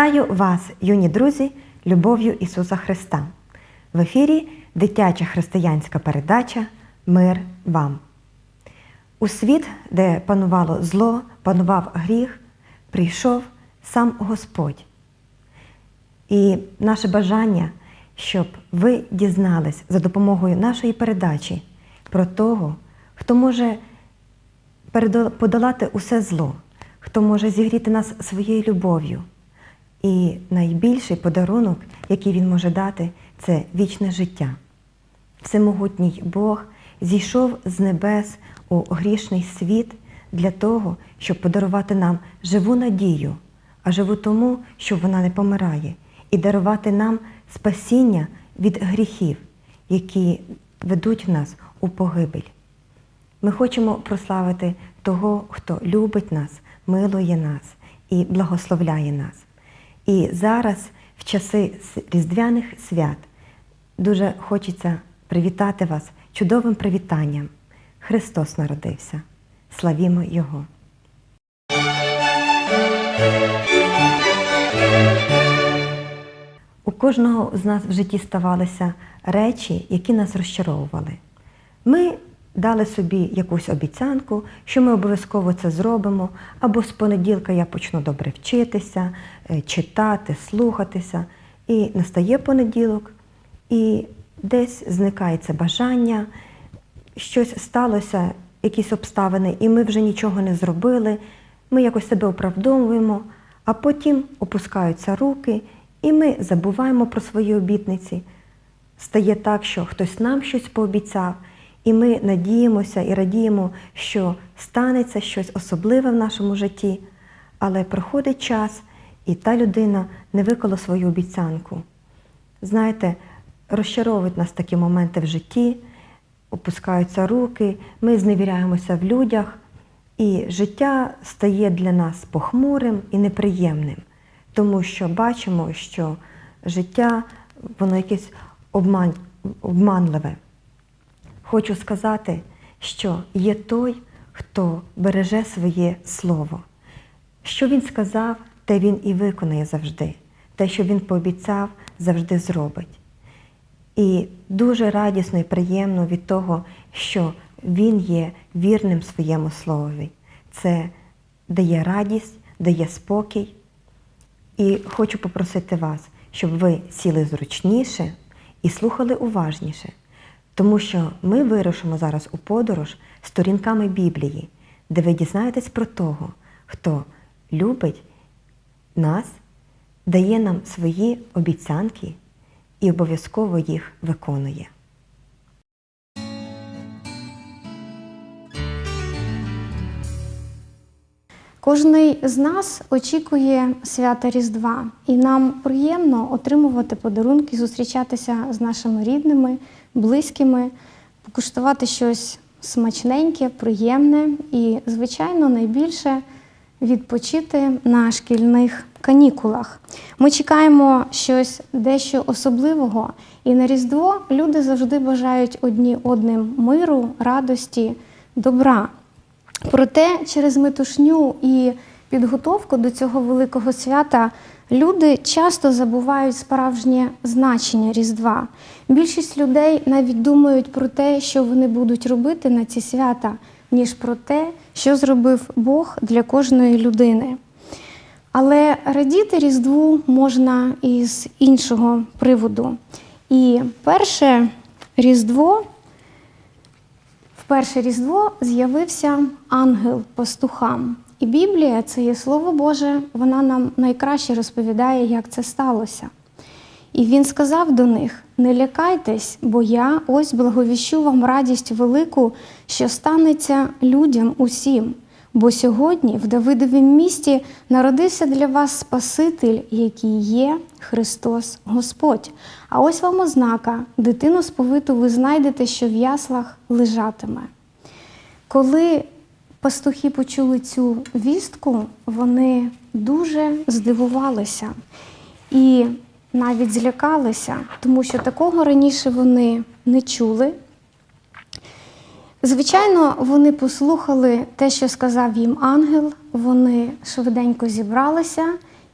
Вітаю вас, юні друзі, любов'ю Ісуса Христа. В ефірі дитяча християнська передача Мир вам. У світ, де панувало зло, панував гріх, прийшов сам Господь. І наше бажання, щоб ви дізнались за допомогою нашої передачі про того, хто може подолати усе зло, хто може зігріти нас своєю любов'ю. І найбільший подарунок, який він може дати, це вічне життя. Всемогутній Бог зійшов з небес у грішний світ для того, щоб подарувати нам живу надію, а живу тому, що вона не помирає, і дарувати нам спасіння від гріхів, які ведуть нас у погибель. Ми хочемо прославити того, хто любить нас, милує нас і благословляє нас. І зараз, в часи Різдвяних свят, дуже хочеться привітати вас чудовим привітанням. Христос народився. Славімо Його! У кожного з нас в житті ставалися речі, які нас розчаровували. Ми дали собі якусь обіцянку, що ми обов'язково це зробимо, або з понеділка я почну добре вчитися, е, читати, слухатися. І настає понеділок, і десь зникає це бажання, щось сталося, якісь обставини, і ми вже нічого не зробили. Ми якось себе оправдовуємо, а потім опускаються руки, і ми забуваємо про свої обітниці. Стає так, що хтось нам щось пообіцяв, і ми надіємося і радіємо, що станеться щось особливе в нашому житті, але проходить час, і та людина не виконала свою обіцянку. Знаєте, розчаровують нас такі моменти в житті, опускаються руки, ми зневіряємося в людях, і життя стає для нас похмурим і неприємним, тому що бачимо, що життя воно якесь обман, обманливе. Хочу сказати, що є той, хто береже своє слово. Що він сказав, те він і виконає завжди. Те, що він пообіцяв, завжди зробить. І дуже радісно і приємно від того, що він є вірним своєму словові. Це дає радість, дає спокій. І хочу попросити вас, щоб ви сіли зручніше і слухали уважніше, тому що ми вирушимо зараз у подорож сторінками Біблії, де ви дізнаєтесь про того, хто любить нас, дає нам свої обіцянки і обов'язково їх виконує. Кожний з нас очікує свята Різдва, і нам приємно отримувати подарунки, зустрічатися з нашими рідними, близькими, покуштувати щось смачненьке, приємне і, звичайно, найбільше відпочити на шкільних канікулах. Ми чекаємо щось дещо особливого, і на Різдво люди завжди бажають одні одним миру, радості, добра. Проте через метушню і підготовку до цього великого свята люди часто забувають справжнє значення Різдва. Більшість людей навіть думають про те, що вони будуть робити на ці свята, ніж про те, що зробив Бог для кожної людини. Але радіти Різдву можна і з іншого приводу. І перше Різдво в Різдво з'явився ангел пастухам. І Біблія, це є Слово Боже, вона нам найкраще розповідає, як це сталося. І він сказав до них: Не лякайтесь, бо я ось благовіщу вам радість велику, що станеться людям усім. Бо сьогодні в Давидовім місті народився для вас Спаситель, який є Христос Господь. А ось вам ознака: дитину сповиту ви знайдете, що в яслах лежатиме. Коли пастухи почули цю вістку, вони дуже здивувалися і навіть злякалися, тому що такого раніше вони не чули. Звичайно, вони послухали те, що сказав їм ангел, вони швиденько зібралися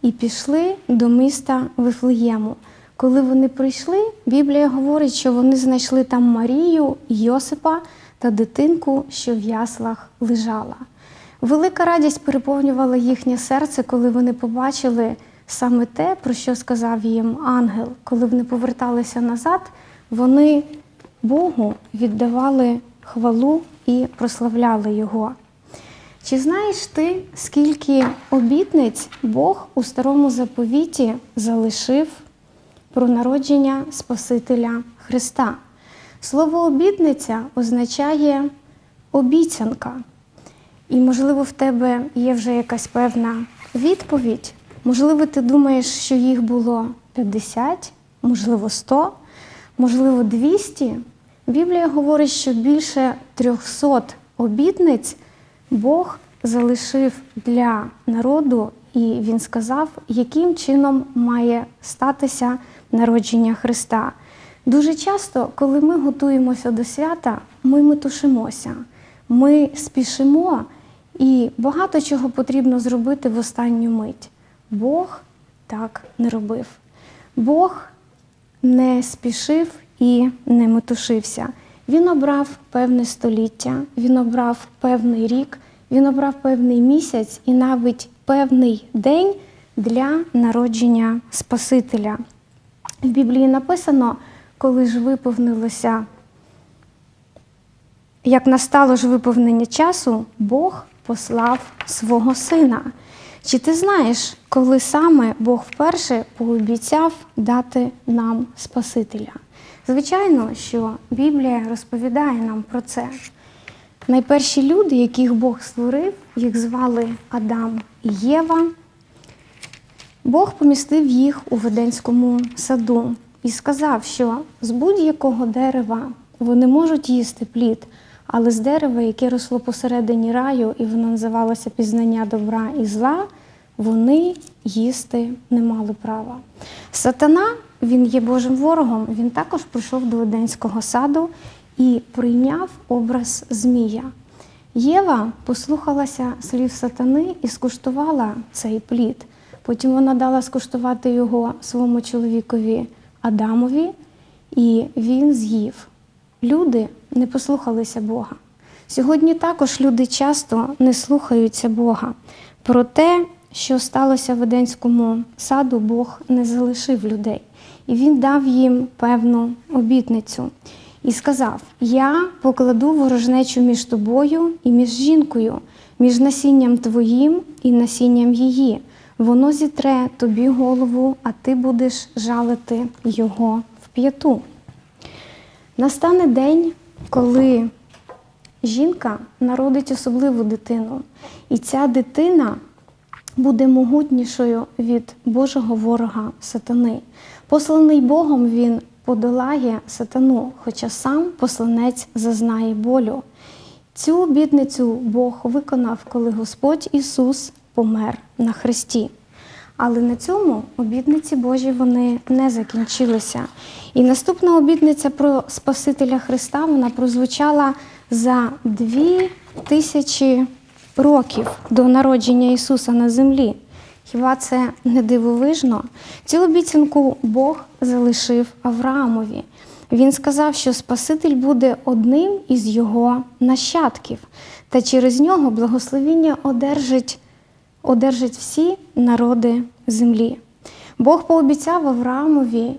і пішли до міста Вифлеєму. Коли вони прийшли, Біблія говорить, що вони знайшли там Марію, Йосипа та дитинку, що в яслах лежала. Велика радість переповнювала їхнє серце, коли вони побачили саме те, про що сказав їм ангел. Коли вони поверталися назад, вони Богу віддавали хвалу і прославляли Його. Чи знаєш ти, скільки обітниць Бог у старому заповіті залишив про народження Спасителя Христа? Слово обітниця означає обіцянка. І, можливо, в тебе є вже якась певна відповідь. Можливо, ти думаєш, що їх було 50, можливо, 100, можливо, 200. Біблія говорить, що більше 300 обітниць Бог залишив для народу, і він сказав, яким чином має статися народження Христа. Дуже часто, коли ми готуємося до свята, ми метушимося, ми спішимо, і багато чого потрібно зробити в останню мить. Бог так не робив. Бог не спішив і не метушився. Він обрав певне століття, він обрав певний рік, він обрав певний місяць і навіть певний день для народження Спасителя. В Біблії написано, коли ж виповнилося, як настало ж виповнення часу, Бог послав свого сина. Чи ти знаєш, коли саме Бог вперше пообіцяв дати нам Спасителя? Звичайно, що Біблія розповідає нам про це. Найперші люди, яких Бог створив, їх звали Адам і Єва. Бог помістив їх у Веденському саду і сказав, що з будь-якого дерева вони можуть їсти плід, але з дерева, яке росло посередині раю, і воно називалося пізнання добра і зла, вони їсти не мали права. Сатана, він є Божим ворогом, він також прийшов до Еденського саду і прийняв образ Змія. Єва послухалася слів сатани і скуштувала цей плід. Потім вона дала скуштувати його своєму чоловікові Адамові, і він з'їв. Люди не послухалися Бога. Сьогодні також люди часто не слухаються Бога. Про те, що сталося в Еденському саду, Бог не залишив людей. І він дав їм певну обітницю і сказав: Я покладу ворожнечу між тобою і між жінкою, між насінням твоїм і насінням її. Воно зітре тобі голову, а ти будеш жалити його в п'яту. Настане день, коли жінка народить особливу дитину, і ця дитина буде могутнішою від Божого ворога сатани. Посланий Богом він подолає сатану, хоча сам посланець зазнає болю. Цю обітницю Бог виконав, коли Господь Ісус помер на хресті. Але на цьому обітниці Божі вони не закінчилися. І наступна обітниця про Спасителя Христа вона прозвучала за дві тисячі років до народження Ісуса на землі. Хіба це не дивовижно? Цю обіцянку Бог залишив Авраамові. Він сказав, що Спаситель буде одним із його нащадків, та через нього благословіння одержить, одержать всі народи землі. Бог пообіцяв Авраамові,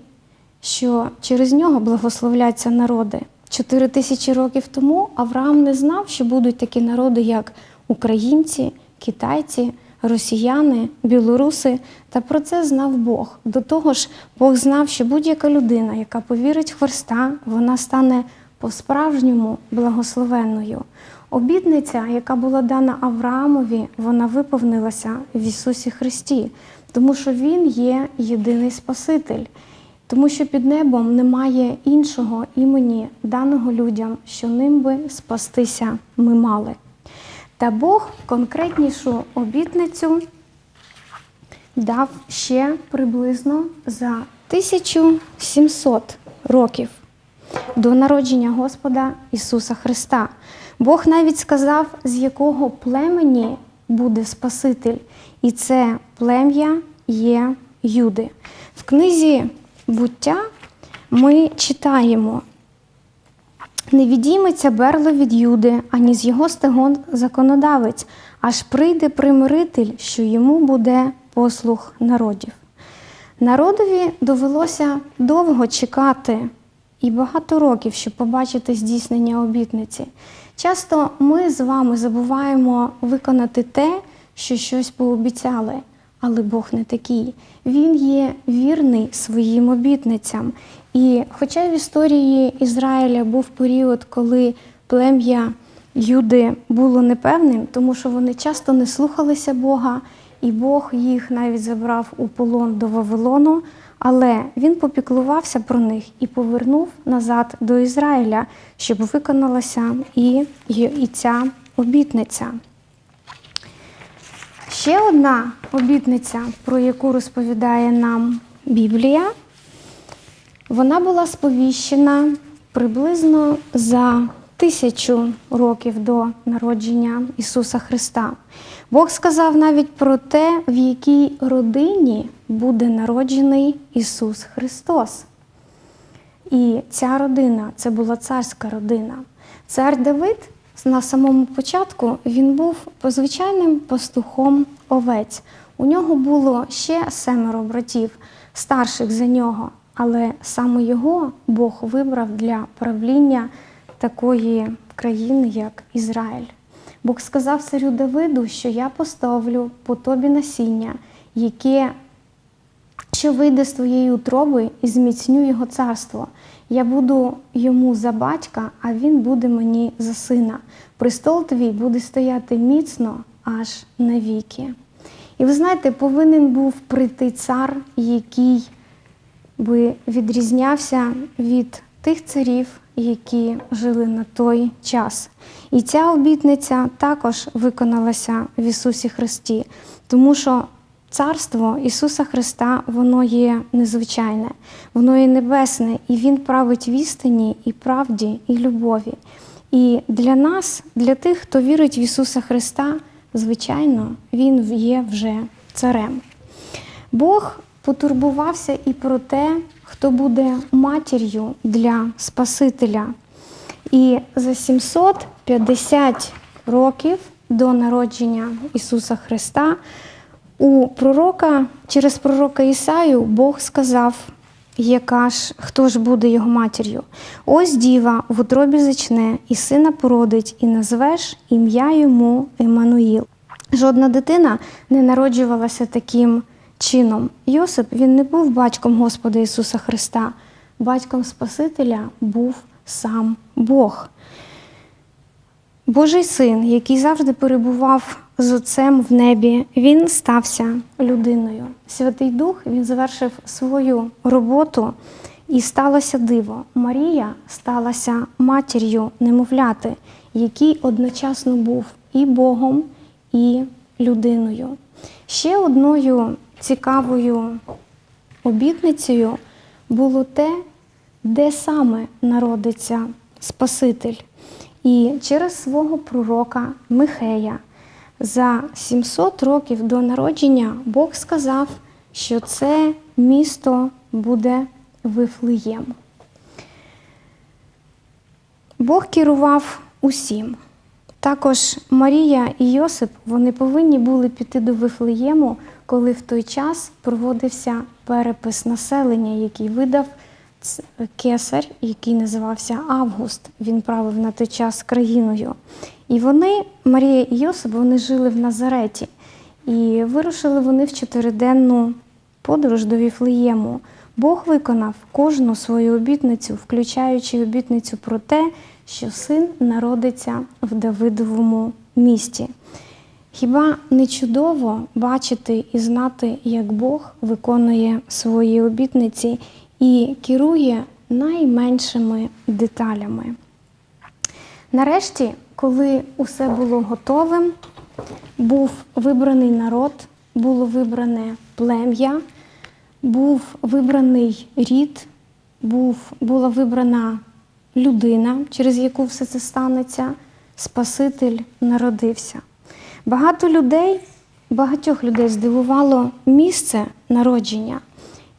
що через нього благословляться народи. Чотири тисячі років тому Авраам не знав, що будуть такі народи, як українці, китайці, росіяни, білоруси. Та про це знав Бог. До того ж, Бог знав, що будь-яка людина, яка повірить в Христа, вона стане по-справжньому благословенною. Обітниця, яка була дана Авраамові, вона виповнилася в Ісусі Христі, тому що Він є єдиний Спаситель. Тому що під небом немає іншого імені, даного людям, що ним би спастися ми мали. Та Бог конкретнішу обітницю дав ще приблизно за 1700 років до народження Господа Ісуса Христа. Бог навіть сказав, з якого племені буде Спаситель, і це плем'я є Юди. В книзі буття ми читаємо. Не відійметься берло від Юди, ані з його стегон законодавець, аж прийде примиритель, що йому буде послух народів. Народові довелося довго чекати і багато років, щоб побачити здійснення обітниці. Часто ми з вами забуваємо виконати те, що щось пообіцяли, але Бог не такий. Він є вірний своїм обітницям. І хоча в історії Ізраїля був період, коли плем'я Юди було непевним, тому що вони часто не слухалися Бога, і Бог їх навіть забрав у полон до Вавилону, але він попіклувався про них і повернув назад до Ізраїля, щоб виконалася і, і, і ця обітниця. Ще одна обітниця, про яку розповідає нам Біблія, вона була сповіщена приблизно за тисячу років до народження Ісуса Христа. Бог сказав навіть про те, в якій родині буде народжений Ісус Христос. І ця родина це була царська родина. Цар Давид на самому початку він був звичайним пастухом овець. У нього було ще семеро братів, старших за нього, але саме його Бог вибрав для правління такої країни, як Ізраїль. Бог сказав царю Давиду, що я поставлю по тобі насіння, яке що вийде з твоєї утроби і зміцню його царство. Я буду йому за батька, а він буде мені за сина. Престол твій буде стояти міцно аж навіки. І ви знаєте, повинен був прийти цар, який би відрізнявся від тих царів, які жили на той час. І ця обітниця також виконалася в Ісусі Христі, тому що царство Ісуса Христа воно є незвичайне, воно є небесне, і Він править в істині і правді, і любові. І для нас, для тих, хто вірить в Ісуса Христа, звичайно, Він є вже царем. Бог потурбувався і про те, хто буде матір'ю для Спасителя. І за 750 років до народження Ісуса Христа у пророка, через пророка Ісаю Бог сказав, яка ж, хто ж буде його матір'ю. Ось діва в утробі зачне, і сина породить, і назвеш ім'я йому Еммануїл. Жодна дитина не народжувалася таким чином. Йосип він не був батьком Господа Ісуса Христа. Батьком Спасителя був сам Бог. Божий син, який завжди перебував з Отцем в небі, він стався людиною. Святий Дух він завершив свою роботу і сталося диво. Марія сталася матір'ю немовляти, який одночасно був і Богом, і людиною. Ще одною цікавою обітницею було те, де саме народиться Спаситель. І через свого пророка Михея за 700 років до народження Бог сказав, що це місто буде Вифлеєм. Бог керував усім. Також Марія і Йосип вони повинні були піти до Вифлеєму, коли в той час проводився перепис населення, який видав кесар, який називався Август. Він правив на той час країною. І вони, Марія і Йосип, вони жили в Назареті. І вирушили вони в чотириденну подорож до Віфлеєму. Бог виконав кожну свою обітницю, включаючи обітницю про те, що син народиться в Давидовому місті. Хіба не чудово бачити і знати, як Бог виконує свої обітниці і керує найменшими деталями? Нарешті, коли усе було готовим, був вибраний народ, було вибране плем'я, був вибраний рід, був, була вибрана людина, через яку все це станеться, Спаситель народився. Багато людей багатьох людей здивувало місце народження.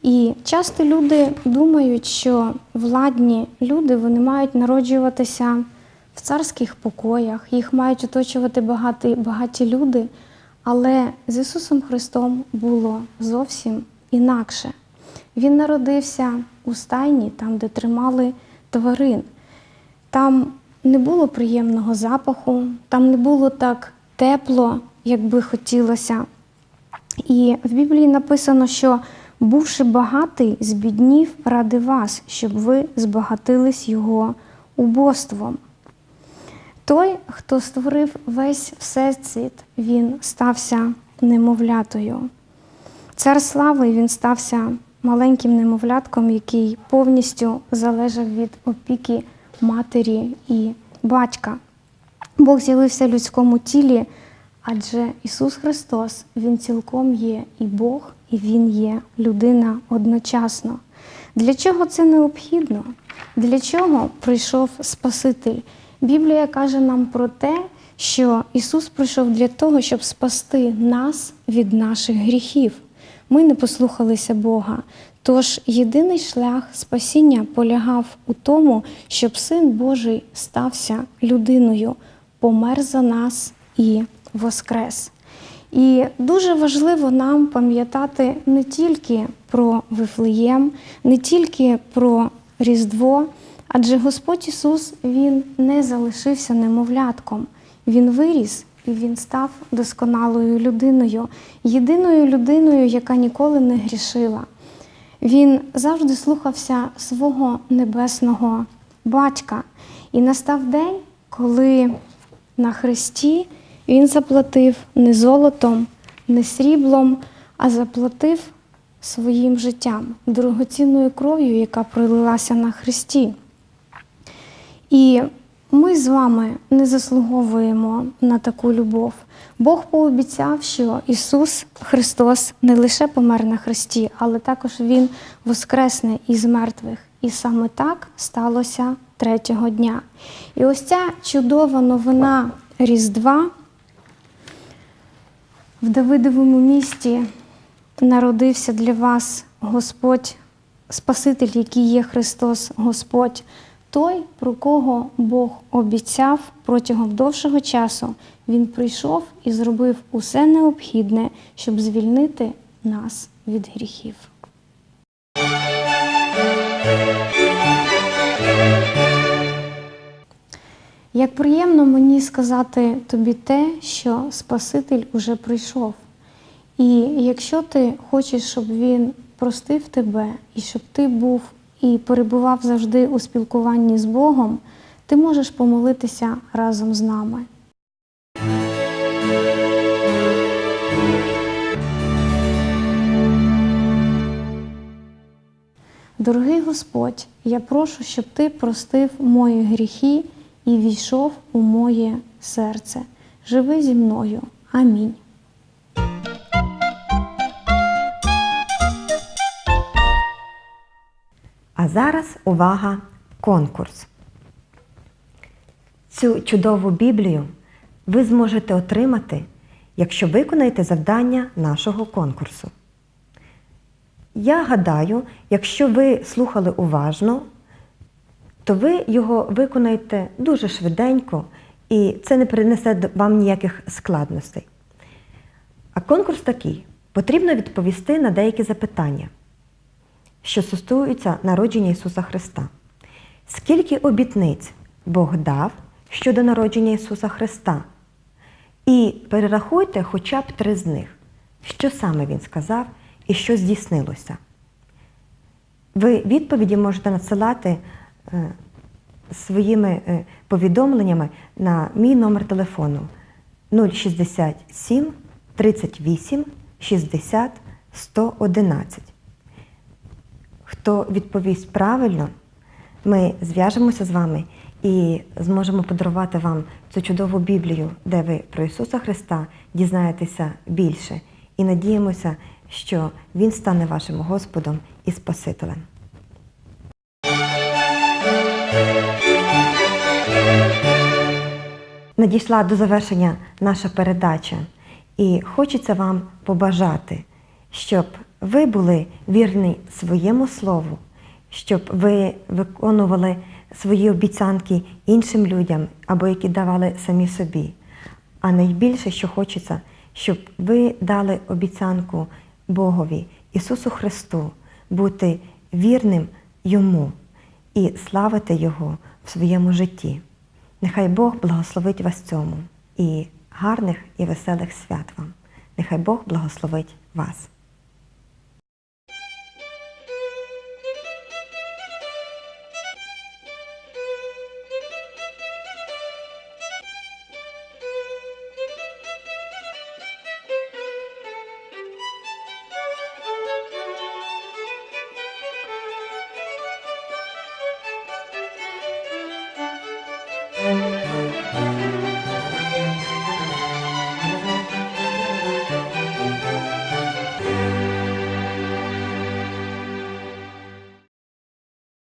І часто люди думають, що владні люди вони мають народжуватися в царських покоях, їх мають оточувати багаті, багаті люди. Але з Ісусом Христом було зовсім інакше. Він народився у стайні, там, де тримали тварин. Там не було приємного запаху, там не було так тепло, як би хотілося. І в Біблії написано, що бувши багатий, збіднів ради вас, щоб ви збагатились його убоством. Той, хто створив весь всесвіт, він стався немовлятою. Цар слави він стався маленьким немовлятком, який повністю залежав від опіки матері і батька. Бог з'явився в людському тілі, адже Ісус Христос Він цілком є і Бог, і Він є людина одночасно. Для чого це необхідно? Для чого прийшов Спаситель? Біблія каже нам про те, що Ісус прийшов для того, щоб спасти нас від наших гріхів. Ми не послухалися Бога. Тож єдиний шлях спасіння полягав у тому, щоб Син Божий стався людиною, помер за нас і воскрес. І дуже важливо нам пам'ятати не тільки про Вифлеєм, не тільки про Різдво, адже Господь Ісус Він не залишився немовлятком. Він виріс і Він став досконалою людиною, єдиною людиною, яка ніколи не грішила. Він завжди слухався свого небесного батька. І настав день, коли на хресті він заплатив не золотом, не сріблом, а заплатив своїм життям, дорогоцінною кров'ю, яка пролилася на хресті. І ми з вами не заслуговуємо на таку любов. Бог пообіцяв, що Ісус Христос не лише помер на хресті, але також Він воскресне із мертвих. І саме так сталося третього дня. І ось ця чудова новина Різдва в Давидовому місті народився для вас Господь, Спаситель, який є Христос Господь, той, про кого Бог обіцяв протягом довшого часу, Він прийшов і зробив усе необхідне, щоб звільнити нас від гріхів. Як приємно мені сказати тобі те, що Спаситель уже прийшов. І якщо ти хочеш, щоб він простив тебе, і щоб ти був і перебував завжди у спілкуванні з Богом, ти можеш помолитися разом з нами. Дорогий Господь, я прошу, щоб ти простив мої гріхи і війшов у моє серце. Живи зі мною. Амінь. А зараз увага, конкурс. Цю чудову Біблію ви зможете отримати, якщо виконаєте завдання нашого конкурсу. Я гадаю, якщо ви слухали уважно, то ви його виконаєте дуже швиденько і це не принесе вам ніяких складностей. А конкурс такий: потрібно відповісти на деякі запитання що стосуються народження Ісуса Христа. Скільки обітниць Бог дав щодо народження Ісуса Христа? І перерахуйте хоча б три з них, що саме Він сказав і що здійснилося. Ви відповіді можете надсилати е, своїми е, повідомленнями на мій номер телефону 067 38 60 111. Хто відповість правильно, ми зв'яжемося з вами і зможемо подарувати вам цю чудову Біблію, де ви про Ісуса Христа дізнаєтеся більше і надіємося, що Він стане вашим Господом і Спасителем. Надійшла до завершення наша передача. І хочеться вам побажати, щоб ви були вірні своєму слову, щоб ви виконували свої обіцянки іншим людям або які давали самі собі. А найбільше, що хочеться, щоб ви дали обіцянку Богові, Ісусу Христу, бути вірним Йому і славити Його в своєму житті. Нехай Бог благословить вас цьому і гарних і веселих свят вам. Нехай Бог благословить вас.